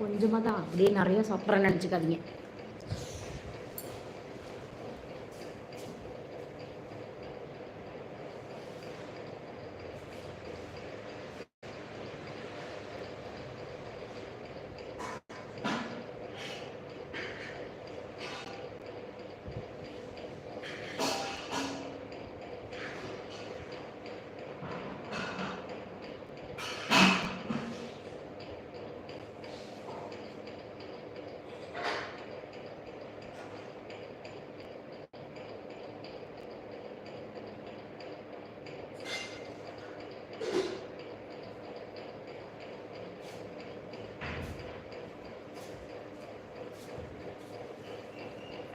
கொஞ்சமாக தான் அப்படியே நிறைய சாப்பிட்றேன்னு நினச்சிக்காதீங்க.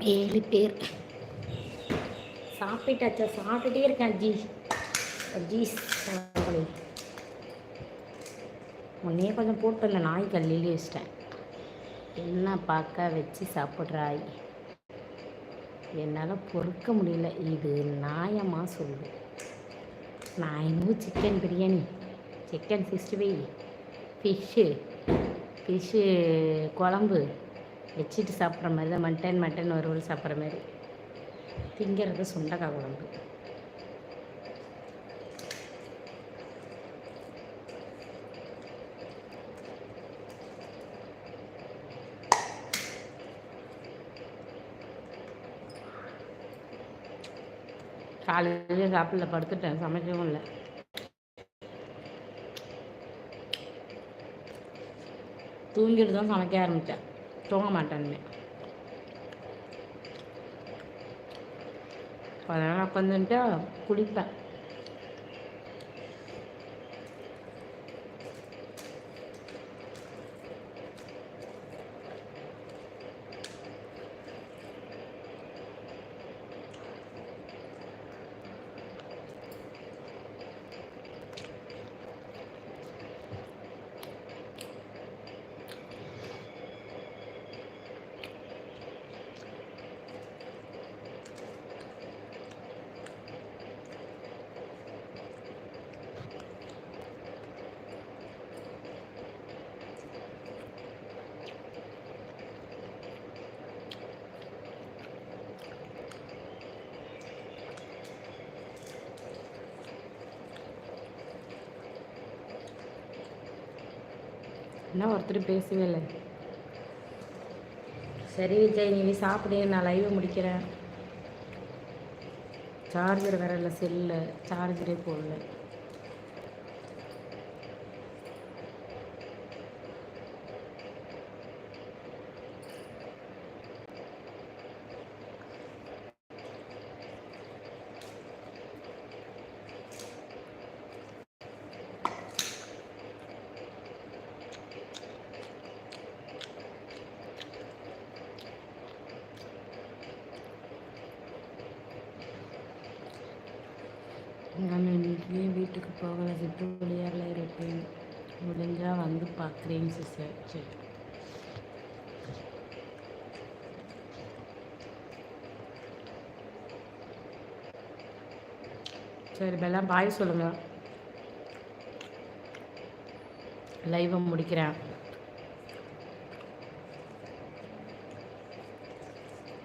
ஏழு பேர். சாப்பிட்டாச்சா? சாப்பிட்டுட்டே இருக்கேன் ஜி. ஜீஸ் முன்னே கொஞ்சம் போட்டு அந்த நாய் கல்லிலே வச்சிட்டேன். என்ன பார்க்க வச்சு சாப்பிட்றாய்? என்னால் பொறுக்க முடியல. இது நியாயமாக சொல்லு. நான் இன்னும் chicken biryani. Chicken sixty five. Fish fish குழம்பு. வச்சுட்டு சாப்பிட்ற மாதிரி தான் மட்டன் மட்டன் வறுவல் சாப்பிட்ற மாதிரி. திங்கிறது சுண்டக்காய் குழம்பு. காலையிலே சாப்பிடல படுத்துட்டேன் சமைக்கவும் இல்லை. தூங்கிட்டு தான் சமைக்க ஆரம்பித்தேன் தூங்க மாட்டேன்னு அதனால் உட்காந்துட்டு குளிப்பேன். என்ன ஒருத்தர் பேசவே இல்லை. சரி விஜய் நீ சாப்பிடு நான் லைவை முடிக்கிறேன். சார்ஜர் வேற இல்லை செல்லில் சார்ஜரே போடல. நான் இன்னைக்கு வீட்டுக்கு போகலை சிட்டு வழியாரில் இருப்பேன். முடிஞ்சால் வந்து பார்க்குறேன் சிஸ்டர் சரி. சரி பெல்லாம் பாய் சொல்லுங்கள் லைவை முடிக்கிறேன்.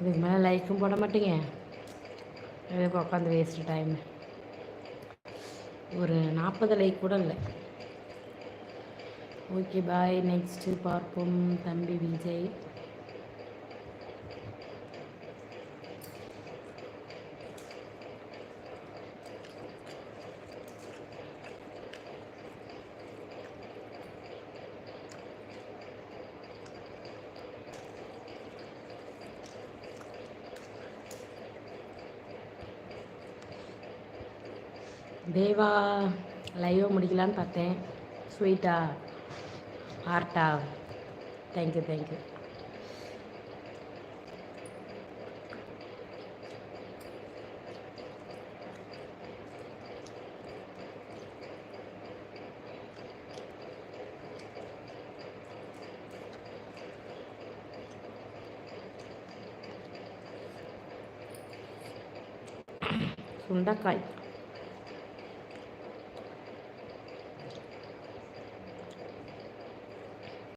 இதுக்கு மேலே லைக்கும் போட மாட்டீங்க. எதுக்கு உட்காந்து வேஸ்ட்டு டைமு ஒரு நாற்பது லைக் கூட இல்லை. ஓகே பாய் நெக்ஸ்ட்டு பார்ப்போம் தம்பி விஜய். தேவா லைவாக முடிக்கலான்னு பார்த்தேன். ஸ்வீட்டா ஆர்ட்டா தேங்க்யூ தேங்க்யூ சுண்டக்காய்.